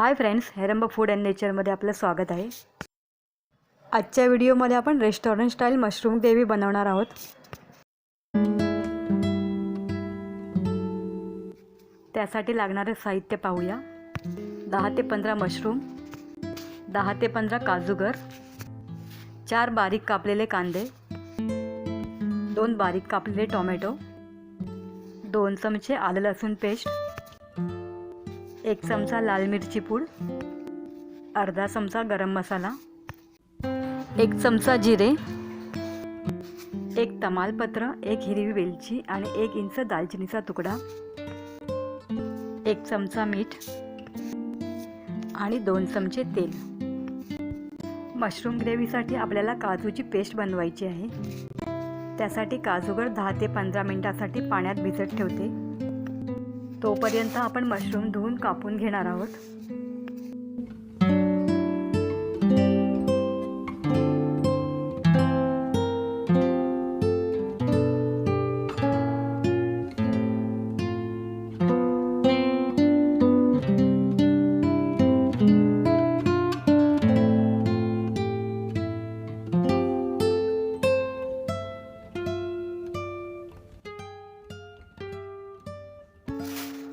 Hi friends Heramb food and नेचरमध्ये आपलं स्वागत आहे. आजच्या व्हिडिओमध्ये आपण रेस्टॉरंट स्टाईल मशरूम ग्रेव्ही बनवणार आहोत. त्यासाठी लागणारे साहित्य पाहूया. दहा ते पंधरा मशरूम दहा ते पंधरा काजूगर चार बारीक कापलेले कांदे दोन बारीक कापलेले टोमॅटो दोन चमचे आलं लसूण पेस्ट एक चमचा लाल मिरची पूड अर्धा चमचा गरम मसाला एक चमचा जिरे एक तमालपत्र एक हिरवी वेलची आणि एक इंच दालचिनीचा तुकडा एक चमचा मीठ आणि दोन चमचे तेल. मशरूम ग्रेव्हीसाठी आपल्याला काजूची पेस्ट बनवायची आहे. त्यासाठी काजूगर दहा ते पंधरा मिनटासाठी पाण्यात भिजत ठेवते. तोपर्यंत आपण मशरूम धुवून कापून घेणार आहोत.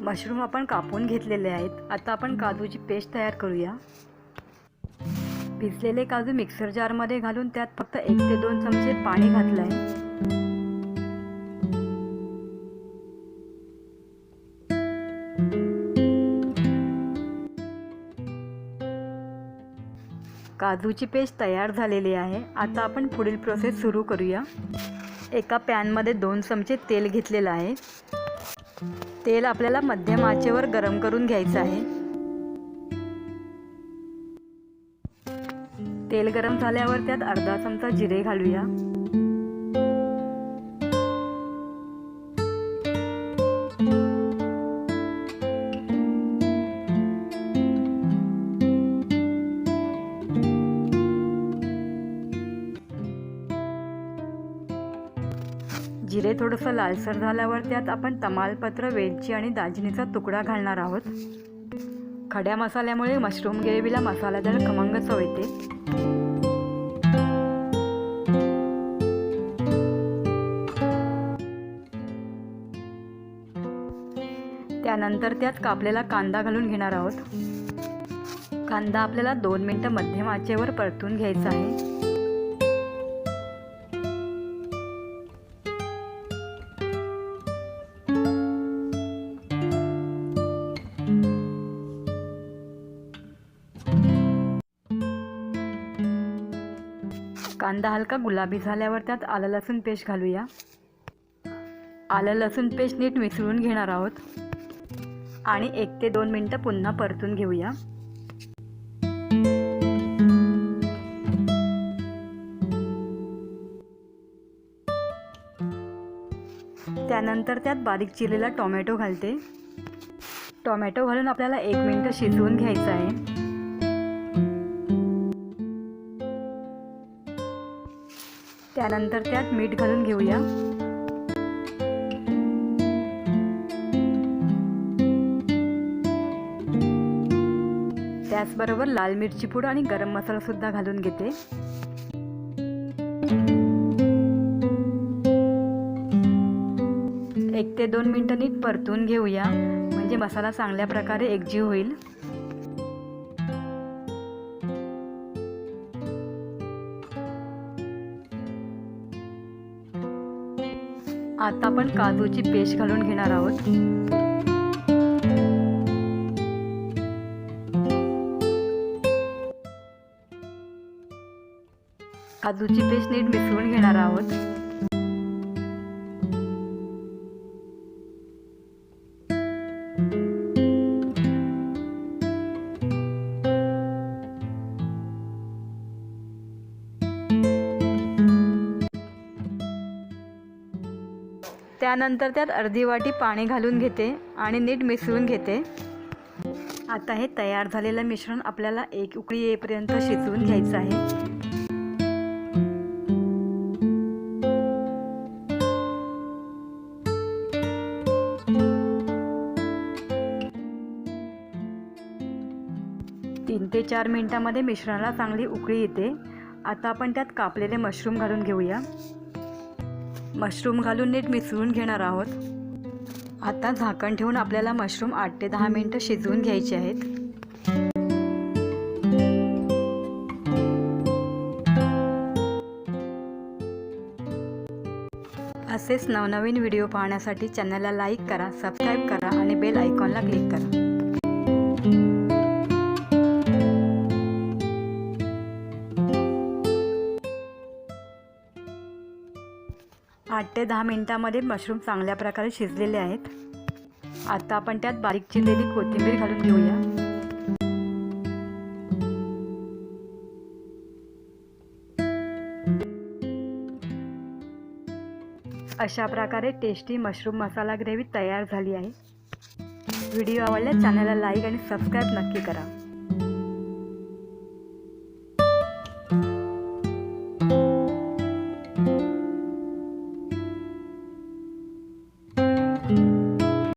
मशरूम आपण कापून घेतलेले आहेत. आता आपण काजूची पेस्ट तयार करूया. भिजलेले काजू मिक्सर जारमध्ये घालून त्यात फक्त एक ते दोन चमचे पाणी घातलं आहे काजूची पेस्ट तयार झालेली आहे. आता आपण पुढील प्रोसेस सुरू करूया. एका पॅनमध्ये दोन चमचे तेल घेतलेलं आहे. तेल आपल्याला मध्यम आचेवर गरम करून घ्यायचं आहे. तेल गरम झाल्यावर त्यात अर्धा चमचा जिरे घालूया. जिरे थोडंसं लालसर झाल्यावर त्यात आपण तमालपत्र वेलची आणि दालचिनीचा तुकडा घालणार आहोत. खड्या मसाल्यामुळे मशरूम ग्रेव्हीला मसालेदार खमंग चव येते त्यानंतर त्यात कापलेला कांदा घालून घेणार आहोत. कांदा आपल्याला दोन मिनटं मध्यम आचेवर परतून घ्यायचा आहे. कांदा हलका गुलाबी झाल्यावर त्यात आलं लसूण पेस्ट घालूया. आलं लसूण पेस्ट नीट मिसळून घेणार आहोत. आणि एक ते दोन मिनटं पुन्हा परतून घेऊया. त्यानंतर त्यात बारीक चिरलेला टोमॅटो घालते. टोमॅटो घालून आपल्याला एक मिनटं शिजवून घ्यायचं आहे. त्यानंतर त्यात मीठ घालून घेऊया. त्याचबरोबर लाल मिरची पूड आणि गरम मसाला सुद्धा घालून घेते. एक ते दोन मिनटं नीट परतून घेऊया. म्हणजे मसाला चांगल्या प्रकारे एकजीव होईल. आता आपण काजूची पेस्ट घालून घेणार आहोत. काजूची पेस्ट नीट मिसळून घेणार आहोत. त्यानंतर त्यात अर्धी वाटी पाणी घालून घेते आणि नीट मिसळून घेते. आता हे तयार झालेलं मिश्रण आपल्याला एक उकळी येईपर्यंत शिजवून घ्यायचं आहे. तीन ते चार मिनटामध्ये मिश्रणाला चांगली उकळी येते. आता आपण त्यात कापलेले मशरूम घालून घेऊया. मशरूम घालून नीट मिसळून घेणार आहोत. आता झाकण ठेवून आपल्याला मशरूम आठ ते दहा मिनटं शिजवून घ्यायचे आहेत. असेच नवनवीन व्हिडिओ पाहण्यासाठी चॅनलला लाईक करा सबस्क्राईब करा आणि बेल आयकॉनला क्लिक करा. आठ ते दहा मिनिटामध्ये मशरूम चांगल्या प्रकारे शिजलेले आहेत. आता आपण त्यात बारीक चिरलेली कोथिंबीर घालून घेऊया. अशा प्रकारे टेस्टी मशरूम मसाला ग्रेव्ही तयार झाली आहे. व्हिडिओ आवडल्यास चॅनलला लाईक आणि सबस्क्राईब नक्की करा.